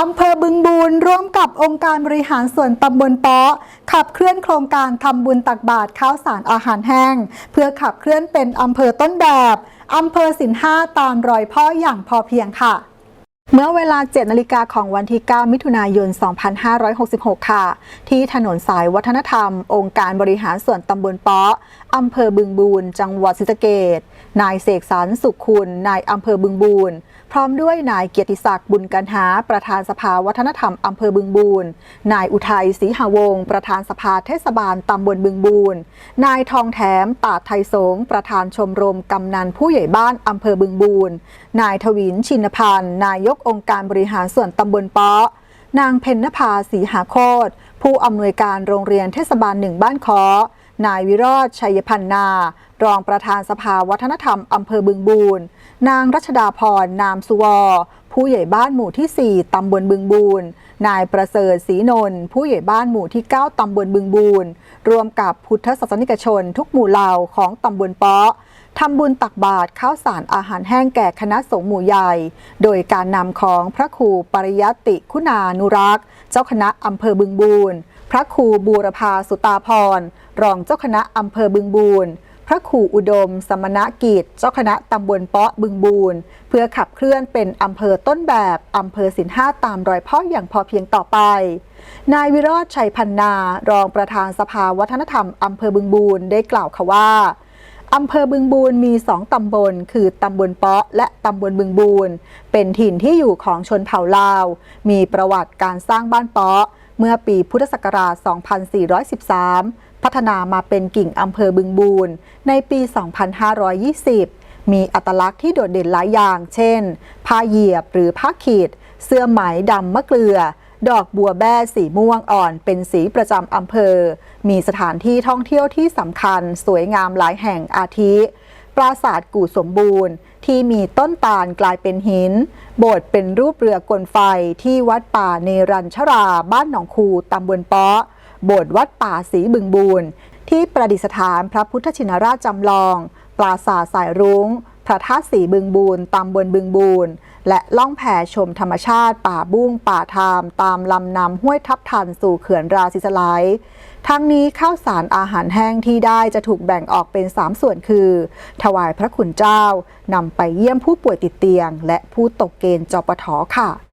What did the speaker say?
อำเภอบึงบูรร่วมกับองค์การบริหารส่วนตำบลเปาะขับเคลื่อนโครงการทำบุญตักบาตรข้าวสารอาหารแห้ง เพื่อขับเคลื่อนเป็นอำเภอต้นแบบอำเภอสินห้าตามรอยพ่ออย่างพอเพียงค่ะ เมื่อเวลา 7 นาฬิกาของวันที่ 9 มิถุนายน 2566 ค่ะ ที่ถนนสายวัฒนธรรม องค์การบริหารส่วนตำบลเปาะอำเภอบึงบูรจังหวัดศรีสะเกดนายเสกสรรสุขคุณ นายอำเภอบึงบูรพร้อมด้วยนายเกียรติศักดิ์บุญกันหา ประธานสภาวัฒนธรรมอำเภอบึงบูรนายอุทัยศรีหาวงศประธานสภาเทศบาลตำบลบึงบูรนายทองแถมตาดไทยสง ประธานชมรมกำนันผู้ใหญ่บ้านอำเภอบึงบูรนายทวินชินพันธ์นายกองค์การบริหารส่วนตำบลเปาะ นางเพ็ญนภาศรีหาโคตผู้อำนวยการโรงเรียนเทศบาลหนึ่งบ้านคอนายวิโรธชัยพันนา รองประธานสภาวัฒนธรรมอำเภอบึงบูรนางรัชดาพร นามสุวผู้ใหญ่บ้านหมู่ที่ 4 ตำบลบึงบูรนายประเสริฐศรีนนท์ผู้ใหญ่บ้านหมู่ที่ 9 ตำบลบึงบูรรวมกับพุทธศาสนิกชนทุกหมู่เหล่าของตำบลเปาะ ทำบุญตักบาตรข้าวสารอาหารแห้งแก่คณะสงฆ์หมู่ใหญ่ โดยการนำของพระครูปริยติคุณานุรักษ์ เจ้าคณะอำเภอบึงบูรพระครูบูรพาสุตาพร รองเจ้าคณะอำเภอบึงบูรพระครูอุดม สมณกิจ เจ้าคณะตำบลเปาะบึงบูรเพื่อขับเคลื่อนเป็นอำเภอต้นแบบอำเภอสินห้าตามรอยพ่ออย่างพอเพียงต่อไป นายวิโรธชัยพันนา รองประธานสภาวัฒนธรรมอำเภอบึงบูรได้กล่าวค่ะว่า อำเภอบึงบูรมีสองตำบล คือตำบลเปาะ และตำบลบึงบูรเป็นถิ่นที่อยู่ของชนเผ่าลาว มีประวัติการสร้างบ้านเปาะ เมื่อปีพุทธศักราช 2413 พัฒนามาเป็นกิ่งอำเภอบึงบูรในปี 2520 มีอัตลักษณ์ที่โดดเด่นหลายอย่าง เช่น ผ้าเหยียบหรือผ้าขีด เสื้อไหมดำมะเกลือ ดอกบัวแบ้สีม่วงอ่อนเป็นสีประจำอำเภอ มีสถานที่ท่องเที่ยวที่สำคัญสวยงามหลายแห่งอาทิ ปราสาทกู่สมบูรณ์ ที่มีต้นตาลกลายเป็นหิน โบสถ์เป็นรูปเรือกลไฟที่วัดป่าเนรัญชรา บ้านหนองคูตำบลเปาะ โบสถ์วัดป่าสีบึงบูรณ์ที่ประดิษฐานพระพุทธชินราชจำลอง ปราสาทสายรุง้ง พระธาตุสีบึงบูนตำบลบึงบูนและล่องแพชมธรรมชาติ ป่าบุ้งป่าทาม ตามลำน้ำห้วยทับทันสู่เขื่อนราศิสไลด์ทั้งนี้ข้าวสารอาหารแห้งที่ได้จะถูกแบ่งออกเป็น 3 ส่วนคือ ถวายพระคุณเจ้านำไปเยี่ยมผู้ป่วยติดเตียง และผู้ตกเกณฑ์จปทค่ะ